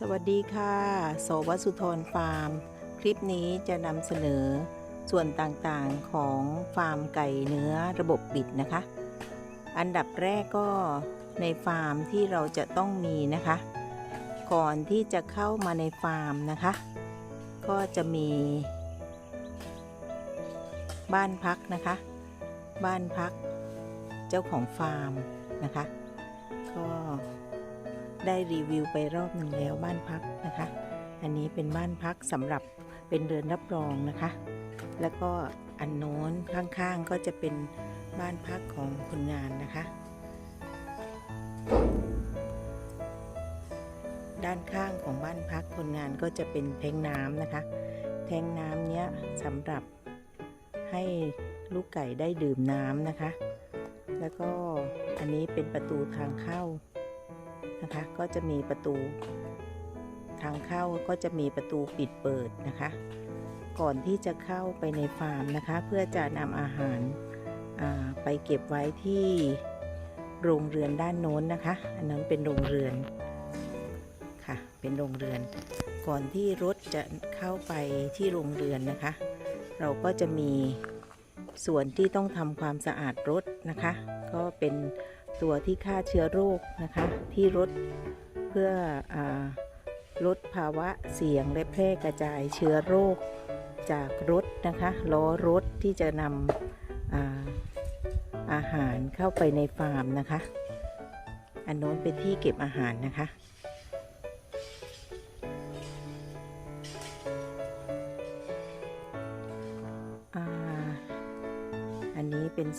สวัสดีค่ะ โสวสุธรฟาร์ม คลิปนี้จะนำเสนอส่วนต่างๆของฟาร์มไก่เนื้อระบบปิดนะคะ อันดับแรกก็ในฟาร์มที่เราจะต้องมีนะคะ ก่อนที่จะเข้ามาในฟาร์มนะคะ ก็จะมี บ้านพักนะคะ บ้านพัก เจ้าของฟาร์มนะคะ ก็ ได้รีวิวไปรอบหนึ่งแล้วบ้านพักนะคะ อันนี้เป็นบ้านพักสำหรับเป็นเรือนรับรองนะคะ แล้วก็อันโน้นข้างๆก็จะเป็นบ้านพักของคนงานนะคะ ด้านข้างของบ้านพักคนงานก็จะเป็นแทงน้ำนะคะ แทงน้ำเนี้ยสำหรับให้ลูกไก่ได้ดื่มน้ำนะคะ แล้วก็อันนี้เป็นประตูทางเข้า นะคะ ก็จะมีประตู ทางเข้าก็จะมีประตูปิดเปิดนะคะ ก่อนที่จะเข้าไปในฟาร์มนะคะ เพื่อจะนำอาหาราไปเก็บไว้ที่โรงเรือนด้านโน้นนะคะ อันนั้นเป็นโรงเรือนค่ะ เป็นโรงเรือน ก่อนที่รถจะเข้าไปที่โรงเรือนนะคะ เราก็จะมีส่วนที่ต้องทำความสะอาดรถนะคะ ก็เป็น ตัวที่ฆ่าเชื้อโรคนะคะ ที่รถเพื่ออลดภาวะเสี่ยงและแพร่กระจายเชื้อโรคจากรถนะคะล้อรถที่จะนำอาอาหารเข้าไปในฟาร์มนะคะ อันโน้นเป็นที่เก็บอาหารนะคะ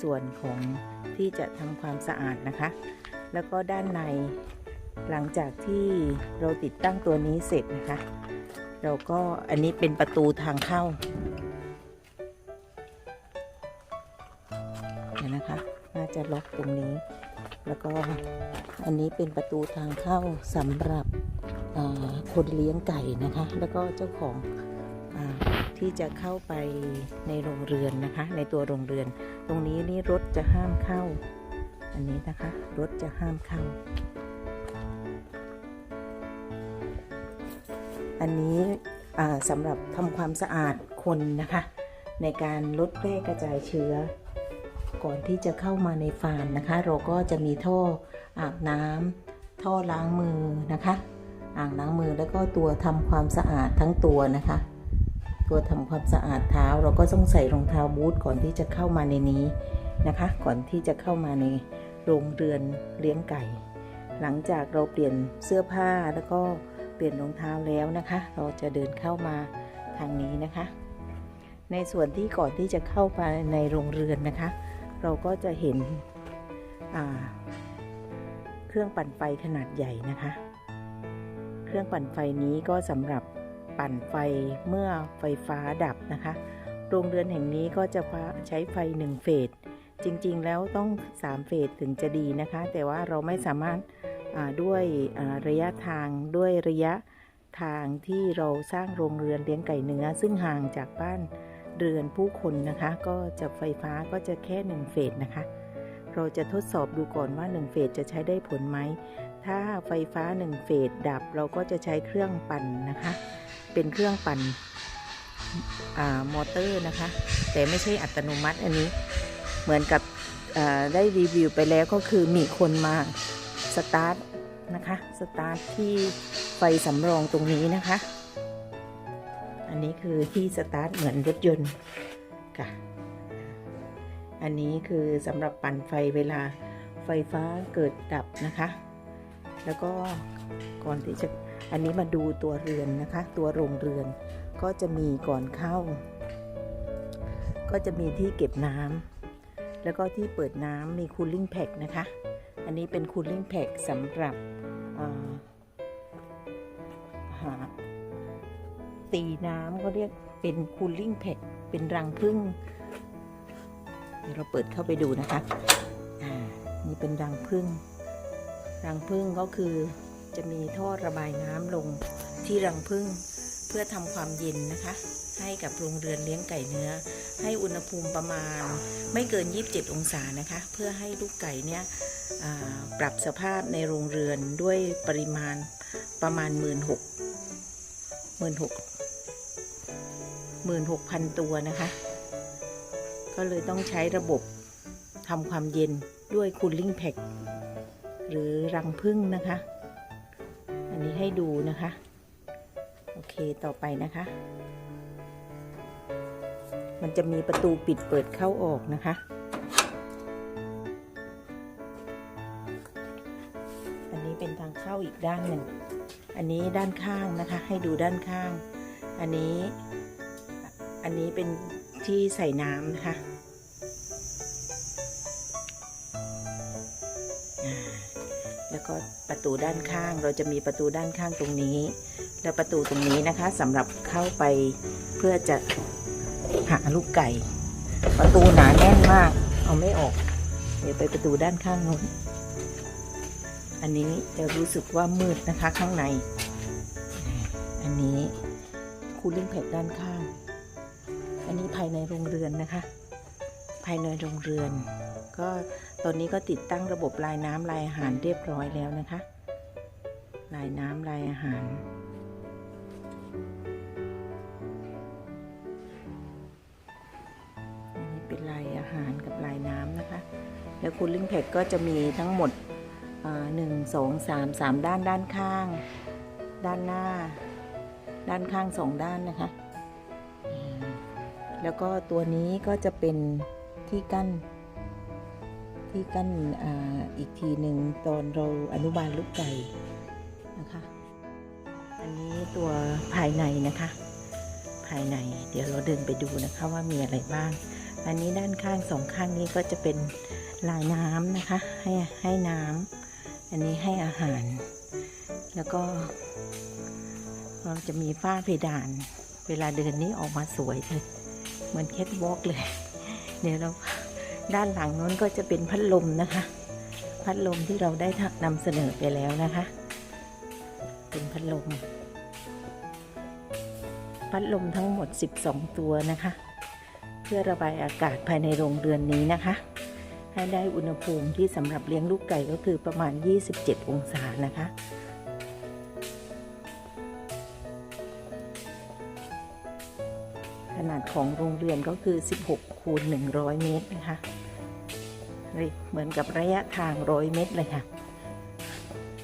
ส่วนของที่จะทำความสะอาดนะคะ แล้วก็ด้านในหลังจากที่เราติดตั้งตัวนี้เสร็จนะคะ เราก็อันนี้เป็นประตูทางเข้าเดี๋ยวนะคะ น่าจะล็อกตรงนี้ แล้วก็อันนี้เป็นประตูทางเข้าสำหรับคนเลี้ยงไก่นะคะ แล้วก็เจ้าของ ที่จะเข้าไปในโรงเรือนนะคะ ในตัวโรงเรือน ตรงนี้นี่รถจะห้ามเข้า อันนี้นะคะ รถจะห้ามเข้า อันนี้สำหรับทำความสะอาดคนนะคะ ในการลดแพร่กระจายเชื้อ ก่อนที่จะเข้ามาในฟาร์มนะคะ เราก็จะมีท่ออาบน้ำท่อล้างมือนะคะ อ่างล้างมือแล้วก็ตัวทำความสะอาดทั้งตัวนะคะ ตัวทำความสะอาดเท้า เราก็ต้องใส่รองเท้าบูทก่อนที่จะเข้ามาในนี้นะคะ ก่อนที่จะเข้ามาในโรงเรือนเลี้ยงไก่ หลังจากเราเปลี่ยนเสื้อผ้าแล้วก็เปลี่ยนรองเท้าแล้วนะคะ เราจะเดินเข้ามาทางนี้นะคะ ในส่วนที่ก่อนที่จะเข้าไปในโรงเรือนนะคะ เราก็จะเห็นเครื่องปั่นไฟขนาดใหญ่นะคะ เครื่องปั่นไฟนี้ก็สำหรับ ปั่นไฟเมื่อไฟฟ้าดับนะคะ โรงเรือนแห่งนี้ก็จะใช้ไฟ 1 เฟส จริงๆ แล้วต้อง 3 เฟสถึงจะดีนะคะ แต่ว่าเราไม่สามารถด้วยระยะทางด้วยระยะทางที่เราสร้างโรงเรือนเลี้ยงไก่เนื้อ ซึ่งห่างจากบ้านเรือนผู้คนนะคะ ก็จะไฟฟ้าก็จะแค่ 1 เฟสนะคะ เราจะทดสอบดูก่อนว่า 1 เฟสจะใช้ได้ผลไหม ถ้าไฟฟ้า 1 เฟสดับเราก็จะใช้เครื่องปั่นนะคะ เป็นเครื่องปั่นอมอเตอร์นะคะ แต่ไม่ใช่อัตโนมัติอันนี้เหมือนกับได้รีวิวไปแล้วก็คือมีคนมาสตาร์ทนะคะสตาร์ทที่ไฟสำรองตรงนี้นะคะ อันนี้คือที่สตาร์ทเหมือนรถยนต์ค่ะอันนี้คือสำหรับปั่นไฟเวลาไฟฟ้าเกิดดับนะคะ แล้วก็ก่อนที่จะอันนี้มาดูตัวเรือนนะคะ ตัวโรงเรือนก็จะมีก่อนเข้า ก็จะมีที่เก็บน้ำแล้วก็ที่เปิดน้ำมีคูลิ่งแพ็กนะคะ อันนี้เป็นคูลิ่งแพ็กสำหรับหาตีน้ำก็เรียกเป็นคูลิ่งแพ็กเป็นรังผึ้งเดี๋ยวเราเปิดเข้าไปดูนะคะ อ่า นี่เป็นรังผึ้ง รังผึ้งก็คือจะมีท่อระบายน้ำลงที่รังผึ้งเพื่อทำความเย็นนะคะ ให้กับโรงเรือนเลี้ยงไก่เนื้อ ให้อุณหภูมิประมาณไม่เกิน 27 องศานะคะ เพื่อให้ลูกไก่เนี่ยปรับสภาพในโรงเรือนด้วยปริมาณประมาณหมื่นหกหมื่นหกหมื่นหกพันตัวนะคะ ก็เลยต้องใช้ระบบทำความเย็นด้วยคูลิ่งแพ็ก หรือรังพึ่งนะคะ อันนี้ให้ดูนะคะ โอเคต่อไปนะคะ มันจะมีประตูปิดเปิดเข้าออกนะคะ อันนี้เป็นทางเข้าอีกด้านหนึ่ง อันนี้ด้านข้างนะคะ ให้ดูด้านข้าง อันนี้ อันนี้เป็นที่ใส่น้ำนะคะ แล้วก็ประตูด้านข้าง เราจะมีประตูด้านข้างตรงนี้ แล้วประตูตรงนี้นะคะสำหรับเข้าไปเพื่อจะหาลูกไก่ ประตูหนาแน่นมาก เอาไม่ออก เดี๋ยวไปประตูด้านข้างนู้นอันนี้จะรู้สึกว่ามืดนะคะข้างใน อันนี้คูลิ่งแพดด้านข้าง อันนี้ภายในโรงเรือนนะคะ ภายในโรงเรือน ก็ตอนนี้ก็ติดตั้งระบบลายน้ำลายอาหารเรียบร้อยแล้วนะคะ ลายน้ำลายอาหารนนี้เป็นลายอาหารกับลายน้ำนะคะ แล้วคูลิ่งแพดก็จะมีทั้งหมดหนึ่งสองสามสามด้านด้านข้าง ด้านหน้า ด้านข้างสองด้านนะคะ แล้วก็ตัวนี้ก็จะเป็นที่กั้น ที่กั้นออีกทีหนึ่งตอนเราอนุบาลลูกไก่นะคะ อันนี้ตัวภายในนะคะ ภายในเดี๋ยวเราเดินไปดูนะคะว่ามีอะไรบ้าง อันนี้ด้านข้างสองข้างนี้ก็จะเป็นลายน้ำนะคะ ให้ให้น้ำอันนี้ให้อาหาร แล้วก็ เราจะมีฝ้าเพดาน เวลาเดินนี้ออกมาสวยเลยเหมือนแคทวอล์กเลย เดี๋ยวเรา ด้านหลังนู้นก็จะเป็นพัดลมนะคะ พัดลมที่เราได้นำเสนอไปแล้วนะคะ เป็นพัดลม พัดลมทั้งหมด 12 ตัวนะคะ เพื่อระบายอากาศภายในโรงเรือนนี้นะคะ ให้ได้อุณหภูมิที่สำหรับเลี้ยงลูกไก่ก็คือประมาณ 27 องศานะคะ นาดของโรงเรือนก็คือ 16 คูณ 100 เมตรนะคะเฮ้ยเหมือนกับระยะทาง 100 เมตรเลยค่ะ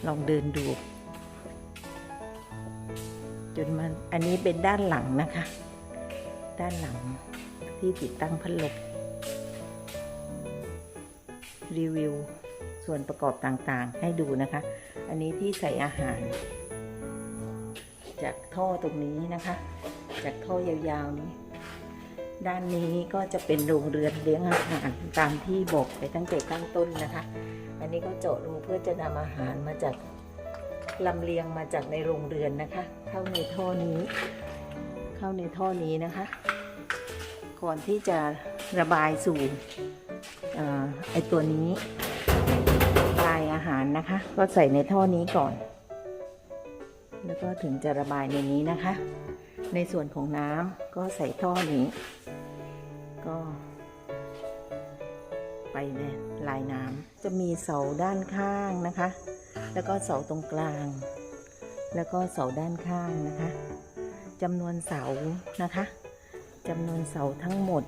ลองเดินดู จนมันอันนี้เป็นด้านหลังนะคะ ด้านหลังที่ติดตั้งพัดลมรีวิวส่วนประกอบต่างๆ ให้ดูนะคะ อันนี้ที่ใส่อาหาร จากท่อตรงนี้นะคะ จากท่อยาวๆนี้ ด้านนี้ก็จะเป็นโรงเรือนเลี้ยงอาหารตามที่บอกไปตั้งแต่ข้งต้นนะคะ อันนี้ก็เจาะรูเพื่อจะนำอาหารมาจากลำเลียงมาจากในโรงเรือนนะคะ เข้าในท่อนี้ เข้าในท่อนี้นะคะ ก่อนที่จะระบายสู่อไอตัวนี้ปลายอาหารนะคะ ก็ใส่ในท่อนี้ก่อน แล้วก็ถึงจะระบายในนี้นะคะ ในส่วนของน้ำก็ใส่ท่อนี้ ก็ไปในลายน้ำจะมีเสาด้านข้างนะคะ แล้วก็เสาตรงกลาง แล้วก็เสาด้านข้างนะคะจำนวนเสานะคะจำนวนเสาทั้งหมด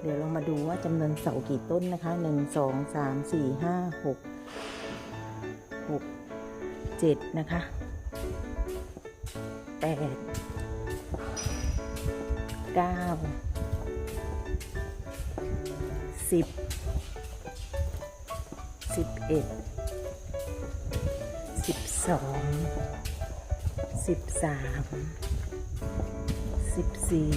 เดี๋ยวเรามาดูว่าจำนวนเสากี่ต้นนะคะหนึ่งสองสามสี่ห้าหกหกเจ็ดนะคะแปดเก้า สิบสิบเอ็ดสิบสองสิบสามสิบสี่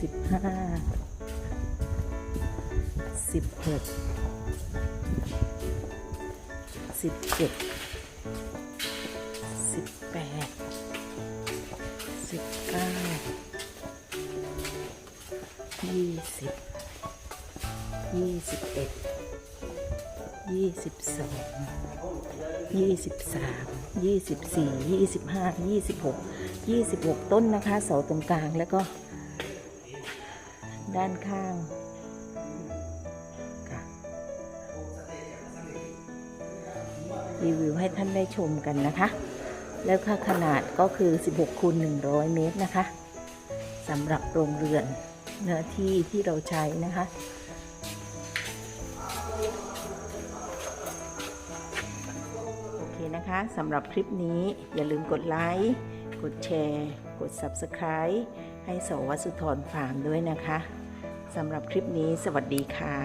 สิบห้าสิบหกสิบเจ็ด สิบยี่สิบเอ็ดยี่สิบสองยี่สิบสามยี่สิบสี่ยี่สิบห้ายี่สิบหกยี่สิบหกต้นนะคะ เสาตรงกลางแล้วก็ ด้านข้างค่ะรีวิวให้ท่านได้ชมกันนะคะ แล้วค่าขนาดก็คือ 16คูณ100 เมตรนะคะสำหรับโรงเรือน เนื้อที่ที่เราใช้นะคะ โอเคนะคะสำหรับคลิปนี้อย่าลืมกดไลค์กดแชร์ กด Subscribe ให้สวัสุธรฟาร์มด้วยนะคะสำหรับคลิปนี้สวัสดีค่ะ